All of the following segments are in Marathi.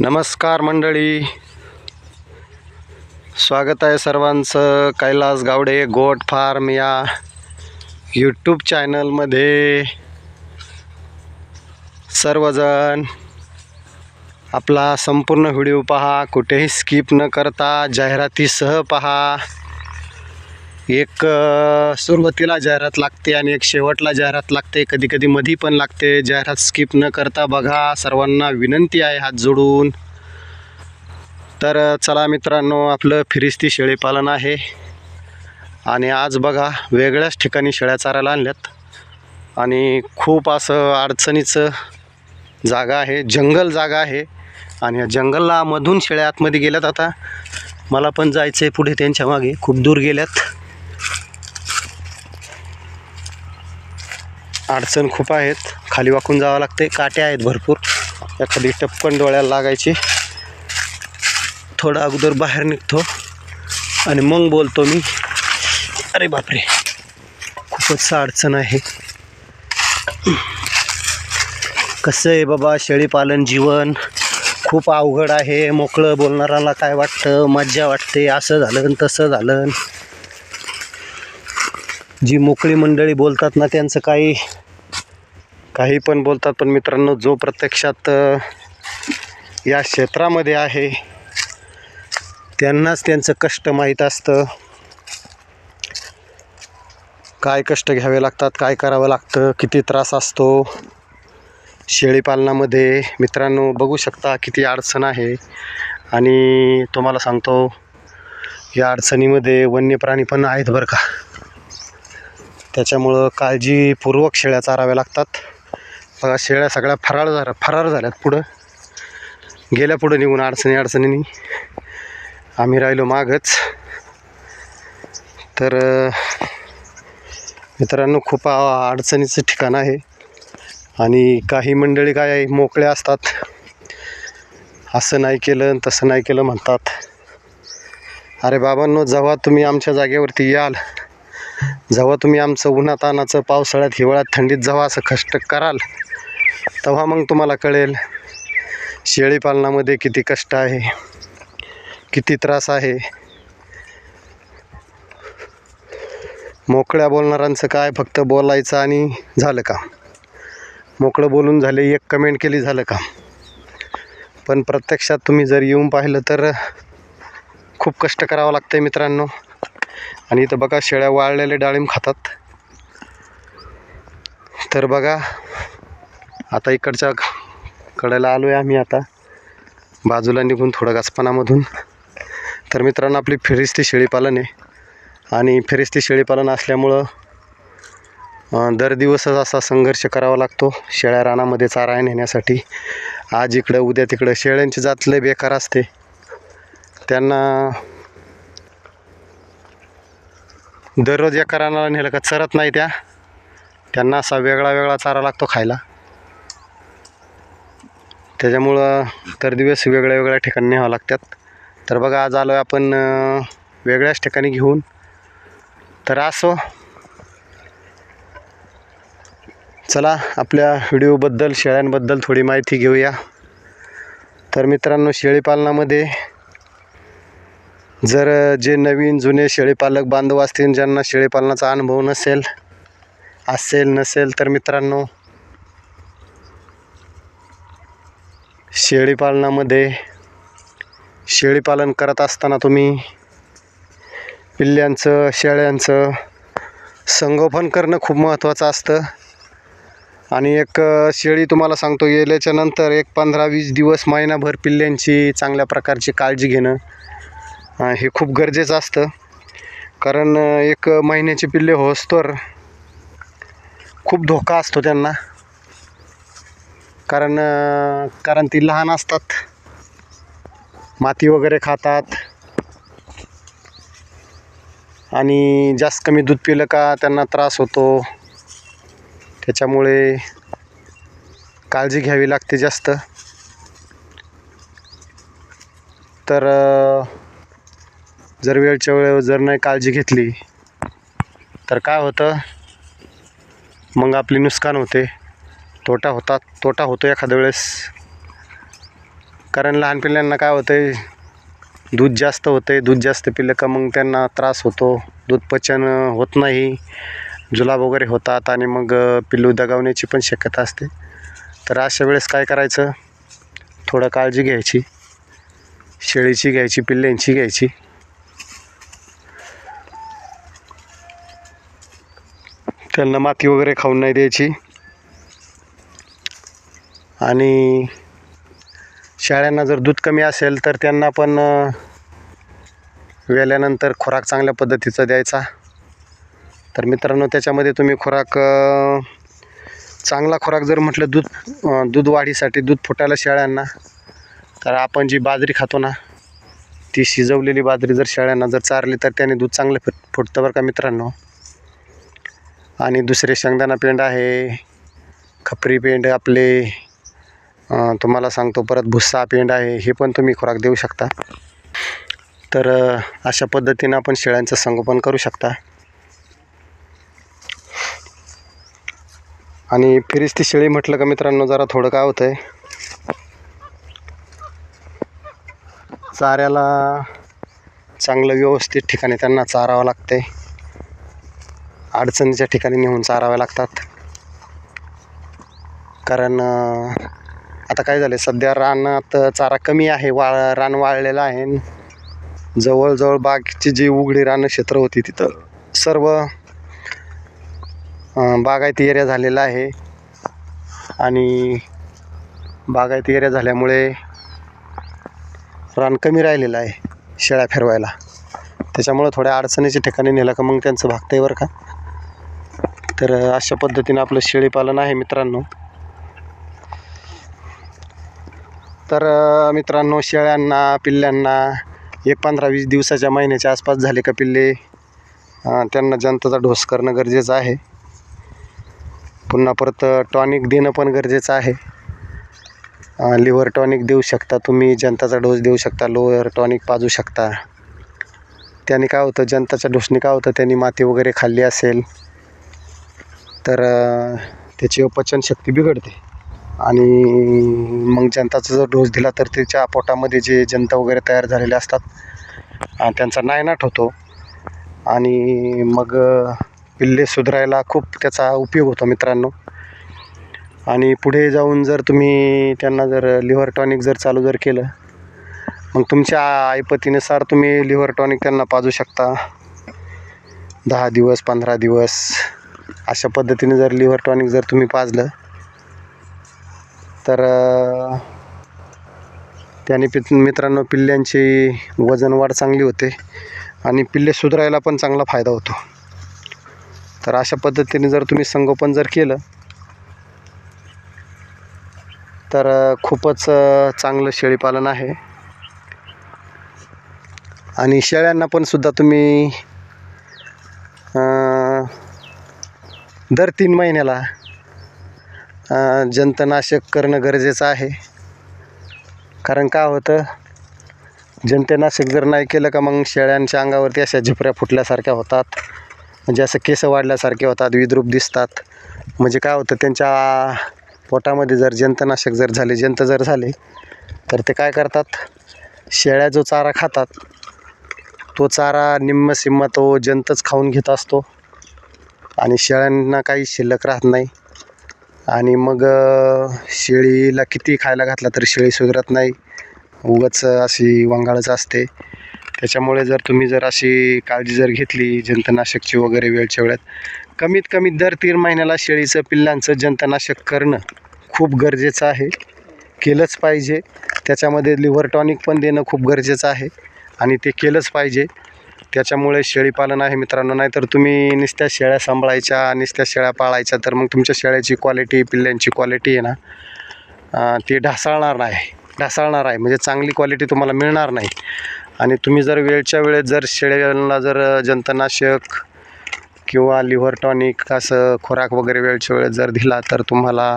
नमस्कार मंडळी. स्वागत आहे सर्वांचं. कैलास गावडे गोट फार्म या यूट्यूब चॅनलमध्ये. सर्वजण आपला संपूर्ण व्हिडिओ पहा कुठेही स्किप न करता जाहिरातीसह पहा. एक सुरुवातीला जाहिरात लागते आणि एक शेवटला जाहिरात लागते. कधी कधी मधी पण लागते. जाहिरात स्किप न करता बघा. सर्वांना विनंती आहे हात जोडून. तर चला मित्रांनो आपलं फिरिस्ती शेळीपालन आहे. आणि आज बघा वेगळ्याच ठिकाणी शेळ्या चारायला आणल्यात. आणि खूप असं अडचणीचं जागा आहे. जंगल जागा आहे. आणि या जंगलला मधून शेळ्या आतमध्ये गेल्यात आता. मला पण जायचं आहे पुढे त्यांच्या मागे. खूप दूर गेल्यात. अडचण खूप आहेत. खाली वाकून जावं लागते काटे आहेत भरपूर. एखादी टपकन डोळ्याला लागायची. थोडं अगोदर बाहेर निघतो. आणि मग बोलतो मी अरे बापरे खूपच अडचण आहे. कसं आहे बाबा शेळीपालन जीवन? खूप अवघड आहे. मोकळं बोलणाऱ्याला काय वाटतं? मज्जा वाटते. असं झालं तसं झालं. जी मोकळी मंडळी बोलतात ना त्यांचं काही काही पण बोलतात. पण मित्रांनो जो प्रत्यक्षात या क्षेत्रामध्ये आहे त्यांनाच त्यांचं कष्ट माहीत असतं. काय कष्ट घ्यावे लागतात काय करावं लागतं किती त्रास असतो. शेळीपालनामध्ये मित्रांनो बघू शकता किती अडचण आहे. आणि तुम्हाला सांगतो या अडचणीमध्ये वन्य प्राणी पण आहेत बरं का. त्याच्यामुळं काळजीपूर्वक शेळ्या चाराव्या लागतात. बघा शेळ्या सगळ्या फराळ झाल्या फरार झाल्यात पुढं. गेल्या पुढं निघून अडचणी अडचणींनी आम्ही राहिलो मागच. तर मित्रांनो खूप अडचणीचं ठिकाण आहे. आणि काही मंडळी काय आहे, मोकळ्या असतात. असं नाही केलं तसं नाही केलं म्हणतात. अरे बाबांनो जेव्हा तुम्ही आमच्या जागेवरती याल जेव्हा तुम्ही आमचं उन्हातानाचं पावसाळ्यात हिवाळ्यात थंडीत जेव्हा असं कष्ट कराल तेव्हा मग तुम्हाला कळेल शेळीपालनामध्ये किती कष्ट आहे किती त्रास आहे. मोकळ्या बोलणाऱ्यांचं काय फक्त बोलायचं आणि झालं का? मोकळं बोलून झाले एक कमेंट केली झालं का? पण प्रत्यक्षात तुम्ही जर येऊन पाहिलं तर खूप कष्ट करावं लागतं मित्रांनो. आणि इथं बघा शेळ्या वाळलेले डाळिंब खातात. तर बघा आता इकडच्या कडेला आलो आहे आम्ही आता. बाजूला निघून थोडं गासपणामधून. तर मित्रांनो आपली फिरिस्ती शेळीपालन आहे. आणि फिरिस्ती शेळीपालन असल्यामुळं दर दिवसच असा संघर्ष करावा लागतो. शेळ्या रानामध्ये चारा नेण्यासाठी. आज इकडं उद्या तिकडं शेळ्यांची जात लय बेकार असते. त्यांना दररोज एका कराणाला नेलं का चरत नाही त्या. त्यांना असा वेगळा वेगळा चारा लागतो खायला. त्याच्यामुळं तर दिवस वेगळ्या वेगळ्या ठिकाणी न्यावं लागतात. तर बघा आज आलो आहे आपण वेगळ्याच ठिकाणी घेऊन. तर असो. चला आपल्या व्हिडिओबद्दल शेळ्यांबद्दल थोडी माहिती घेऊया. तर मित्रांनो शेळीपालनामध्ये जर जे नवीन जुने शेळीपालक बांधव असतील ज्यांना शेळीपालनाचा अनुभव नसेल असेल नसेल तर मित्रांनो शेळीपालनामध्ये शेळीपालन करत असताना तुम्ही पिल्ल्यांचं शेळ्यांचं संगोपन करणं खूप महत्त्वाचं असतं. आणि एक शेळी तुम्हाला सांगतो येल्याच्यानंतर एक पंधरा वीस दिवस महिनाभर पिल्ल्यांची चांगल्या प्रकारची काळजी घेणं हे खूप गरजेचं असतं. कारण एक महिन्याचे पिल्ले होसतोवर खूप धोका असतो त्यांना. कारण कारण ती लहान असतात. माती वगैरे खातात. आणि जास्त कमी दूध पिलं का त्यांना त्रास होतो. त्याच्यामुळे काळजी घ्यावी लागते जास्त. तर जर वेळच्या वेळेवर जर नाही काळजी घेतली तर काय होतं? मग आपली नुकसान होते. तोटा होतात तोटा होतो एखाद्या वेळेस. कारण लहान पिल्लांना काय होतं आहे दूध जास्त होते दूध जास्त पिलं का मग त्यांना त्रास होतो. दूध पचन होत नाही. जुलाब वगैरे होतात आणि मग पिल्लू दगावण्याची पण शक्यता असते. तर अशा वेळेस काय करायचं? थोडं काळजी घ्यायची. शेळीची घ्यायची पिल्ल्यांची घ्यायची. त्यांना माती वगैरे खाऊन नाही द्यायची. आणि शेळ्यांना जर दूध कमी असेल तर त्यांना पण वेल्यानंतर खुराक चांगल्या पद्धतीचा द्यायचा. तर मित्रांनो त्याच्यामध्ये तुम्ही खुराक चांगला खुराक जर म्हटलं दूध दूध वाढीसाठी दूध फुटायला शेळ्यांना तर आपण जी बाजरी खातो ना ती शिजवलेली बाजरी जर शेळ्यांना जर चारली तर त्याने दूध चांगलं फुट फुटतं बरं का मित्रांनो. आणि दुसरे शेंगदाणा पेंड आहे खपरी पेंड आपले तुम्हाला सांगतो परत भुस्सा पेंड आहे हे पण तुम्ही खुराक देऊ शकता. तर अशा पद्धतीनं आपण शेळ्यांचं संगोपन करू शकता. आणि फिरिस्ती शेळी म्हटलं का मित्रांनो जरा थोडं काय होतं आहे चाऱ्याला चांगलं व्यवस्थित ठिकाणी त्यांना चारावं लागते अडचणीच्या ठिकाणी नेऊन चाराव्या लागतात. कारण आता काय झालं सध्या रानात चारा कमी आहे वा रान वाळलेलं आहे. जवळजवळ बागची जी उघडी रान क्षेत्र होती तिथं सर्व बागायती एरिया झालेला आहे. आणि बागायती एरिया झाल्यामुळे रान कमी राहिलेलं आहे शेळ्या फिरवायला. त्याच्यामुळं थोड्या अडचणीच्या ठिकाणी नेलं का मग त्यांचं भागतं आहे बरं का? तर अशा पद्धतीनं आपलं शेळीपालन आहे मित्रांनो. तर मित्रांनो शेळ्यांना पिल्ल्यांना एक पंधरा वीस दिवसाच्या महिन्याच्या आसपास झाले का पिल्ले त्यांना जंताचा डोस करणं गरजेचं आहे. पुन्हा परत टॉनिक देणं पण गरजेचं आहे. लिव्हर टॉनिक देऊ शकता तुम्ही जनताचा डोस देऊ शकता लोअर टॉनिक पाजू शकता. त्याने काय होतं जनताच्या डोसने काय होतं त्यांनी माती वगैरे खाल्ली असेल तर त्याची पचनशक्ती बिघडते. आणि मग जनताचा जर डोस दिला तर त्याच्या पोटामध्ये जे जंत वगैरे तयार झालेले असतात त्यांचा नायनाट होतो. आणि मग पिल्ले सुधारायला खूप त्याचा उपयोग होतो मित्रांनो. आणि पुढे जाऊन जर तुम्ही त्यांना जर लिव्हर टॉनिक जर चालू जर केलं मग तुमच्या ऐपतीनुसार तुम्ही लिव्हर टॉनिक त्यांना पाजू शकता. दहा दिवस पंधरा दिवस अशा पद्धतीने जर लिव्हर टॉनिक जर तुम्ही पाजलं तर त्याने पि मित्रांनो पिल्ल्यांची वजन वाढ चांगली होते आणि पिल्ले सुधारायला पण चांगला फायदा होतो. तर अशा पद्धतीने जर तुम्ही संगोपन जर केलं तर खूपच चांगलं शेळीपालन आहे. आणि शेळ्यांना पण सुद्धा तुम्ही दर तीन महिन्याला जंतनाशक करणं गरजेचं आहे. कारण काय होतं? जंतनाशक जर नाही केलं का मग शेळ्यांच्या अंगावरती अशा झिपऱ्या फुटल्यासारख्या होतात. म्हणजे असं केस वाढल्यासारखे होतात विद्रूप दिसतात. म्हणजे काय होतं? त्यांच्या पोटामध्ये जर जंतनाशक जर झाले जंत जर झाले तर ते काय करतात? शेळ्या जो चारा खातात तो चारा निम्म सिम्म तो जंतच खाऊन घेत असतो. आणि शेळ्यांना काही शिल्लक राहत नाही. आणि मग शेळीला किती खायला घातला तरी शेळी सुधारत नाही. उगाच अशी वंगाळच असते. त्याच्यामुळे जर तुम्ही जर अशी काळजी जर घेतली जंतनाशकची वगैरे वेळच्या वेळेत कमीत कमी दर तीन महिन्याला शेळीचं पिल्लांचं जंतनाशक करणं खूप गरजेचं आहे. केलंच पाहिजे. त्याच्यामध्ये लिव्हर टॉनिक पण देणं खूप गरजेचं आहे. आणि ते केलंच पाहिजे. त्याच्यामुळे शेळीपालन आहे मित्रांनो. नाहीतर तुम्ही नुसत्या शेळ्या सांभाळायच्या नुसत्या शेळ्या पाळायच्या तर मग तुमच्या शेळ्याची क्वालिटी पिल्ल्यांची क्वालिटी आहे ना ती ढासाळणार नाही. ढासाळणार आहे. म्हणजे चांगली क्वालिटी तुम्हाला मिळणार नाही. आणि तुम्ही जर वेळच्या वेळेत जर शेळ्यांना जर जंतनाशक किंवा लिव्हर टॉनिक असं खोराक वगैरे वेळच्या वेळेत जर दिला तर तुम्हाला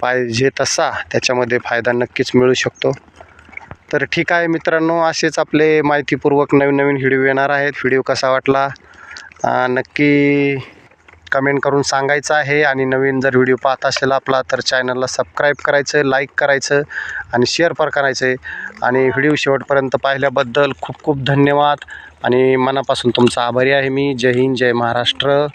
पाहिजे तसा त्याच्यामध्ये फायदा नक्कीच मिळू शकतो. तर ठीक आहे मित्रांनो असेच आपले माहितीपूर्वक नवीन नवीन व्हिडिओ येणार आहेत. व्हिडिओ कसा वाटला? नक्की कमेंट करून सांगायचं आहे. आणि नवीन जर व्हिडिओ पाहत असेल आपला तर चॅनलला सबस्क्राईब करायचं लाईक करायचं आणि शेअर पण करायचं. आहे आणि व्हिडिओ शेवटपर्यंत पाहिल्याबद्दल खूप खूप धन्यवाद. आणि मनापासून तुमचा आभारी आहे मी. जय हिंद जय महाराष्ट्र.